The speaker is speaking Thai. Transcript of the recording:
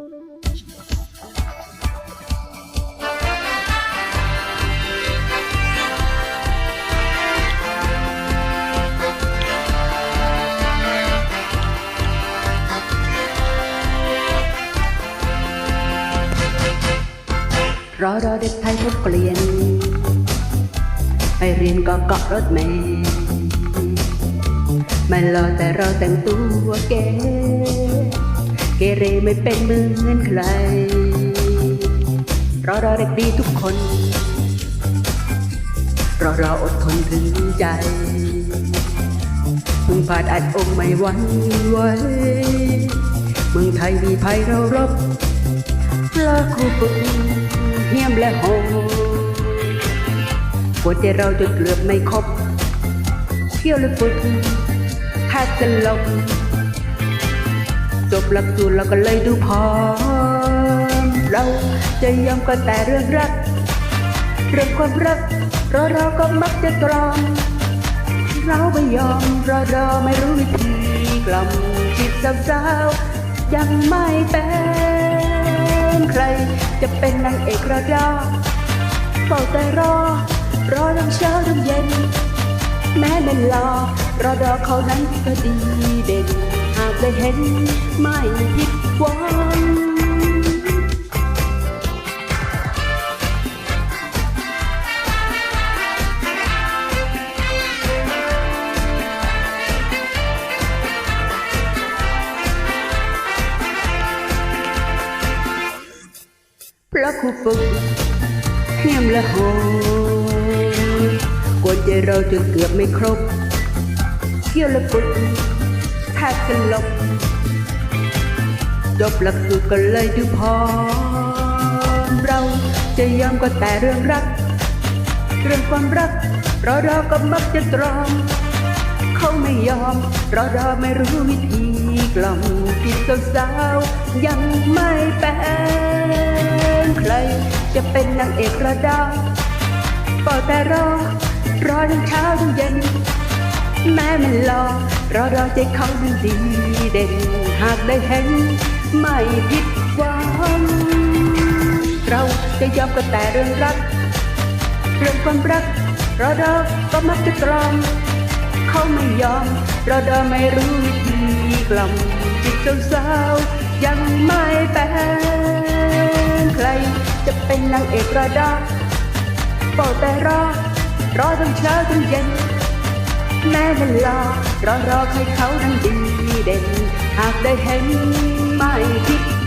รอรอเด็กไทยทุกเกลียน ไปเรียนก็เกาะรถเมล์ไม่รอแต่เราแต่งตัวเก๋ เกเรไม่เป็นเหมือนใครรอรอเด็กดีทุกคน รอรออดทนถึงใจมึงผ่านอัดอกไม่หวันไหวเมืองไทยมีภัยเรารบลาคู่ปึงเฮียมและโหดปวดใจเราจนเกือบไม่ครบเที่ยวและฝึกแทบจะลม จบหลักสูตรเราก็เลยดูพร้อมเราจะยอมก็แต่เรื่องรัก เรื่องความรักรอเราก็มักจะตรอมเราไม่ยอมรอรอไม่รู้วิธีกล่อมจิตสาวๆยังไม่เป็นใคร จะเป็นนางเอกระดาเฝ้าแต่รอ รอทั้งเช้าทั้งเย็น แม้เป็นรอรอดอเขานั้นก็ดีเด่นากได้เห็นไม่ผิดหวังพระครูฝึกเฮียมละโหดกวนใจเราจนเกือบไม่ครบเที่ยวละฝึก แทบจะลบจบหลักสูตรก็เลยดูพร้อมเราจะยอมก็แต่เรื่องรัก เรื่องความรักเราเราก็มักจะตรอมเขาไม่ยอม เราเราไม่รู้วิธีกล่อมจิตสาวยังไม่เป็นใคร จะเป็นนางเอกระดับก็แต่รอรอทั้งเช้าทั้งเย็น แม้มันรอรอรอใจเขานั้นดีเด่น หากได้เห็นไม่ผิดหวังเราจะยอมก็แต่เรื่องรัก เรื่องความรักรอรอก็มักจะตรอมเขาไม่ยอมรอดอไม่รู้วิธีกล่อมจิตสาวๆยังไม่เป็นใครจะเป็นนางเอกระดาเฝ้าแต่รอรอทั้งเช้าทั้งเย็น แม้เวลอรอรอให้เขานั้นดีเด่น หากได้เห็นไม่คิด